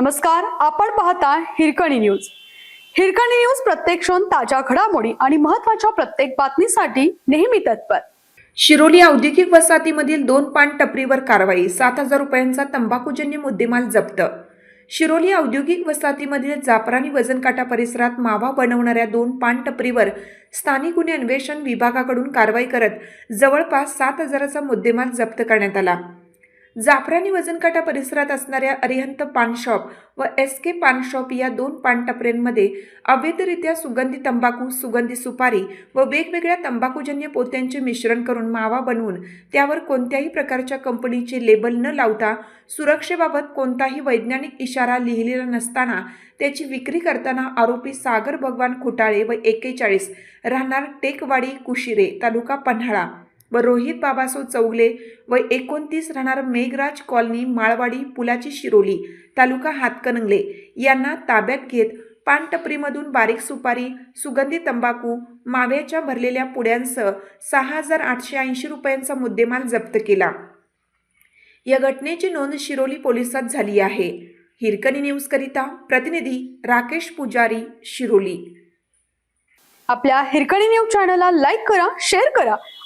नमस्कार आपण पाहता हिरकणी न्यूज. हिरकणी न्यूज प्रत्येक क्षण ताज्या घडामोडी आणि महत्त्वाच्या प्रत्येक बातमीसाठी नेहमी तत्पर. शिरोली औद्योगिक वसाहतीमधील दोन पान टपरीवर कारवाई सात हजार रुपयांचा तंबाखूजन्य मुद्देमाल जप्त. शिरोली औद्योगिक वसाहतीमधील जाफरानी वजनकाटा परिसरात मावा बनवणाऱ्या दोन पान टपरीवर स्थानिक गुन्हे अन्वेषण विभागाकडून कारवाई करत जवळपास सात हजाराचा मुद्देमाल जप्त करण्यात आला. जाफरानी वजनकाटा परिसरात असणाऱ्या अरिहंत पानशॉप व एस के पानशॉप या दोन पान टपऱ्यांमध्ये अवैधरित्या सुगंधी तंबाखू सुगंधी सुपारी व वेगवेगळ्या तंबाखूजन्य पोत्यांचे मिश्रण करून मावा बनवून त्यावर कोणत्याही प्रकारच्या कंपनीचे लेबल न लावता सुरक्षेबाबत कोणताही वैज्ञानिक इशारा लिहिलेला नसताना त्याची विक्री करताना आरोपी सागर भगवान खुटाळे व एक्केचाळीस राहणार टेकवाडी कुशिरे तालुका पन्हाळा. व रोहित बाबासो चौगले व एकोणतीस राहणार मेघराज कॉलनी माळवाडी पुलाची शिरोली तालुका हातकणंगले. यांना ताब्यात घेत पानटपरीमधून बारीक सुपारी सुगंधी तंबाखू माव्याच्या भरलेल्या पुड्यांसह सहा हजार आठशे ऐंशी रुपयांचा मुद्देमाल जप्त केला. या घटनेची नोंद शिरोली पोलिसात झाली आहे. हिरकणी न्यूजकरिता प्रतिनिधी राकेश पुजारी शिरोली. आपल्या हिरकणी न्यूज चॅनलला लाईक करा शेअर करा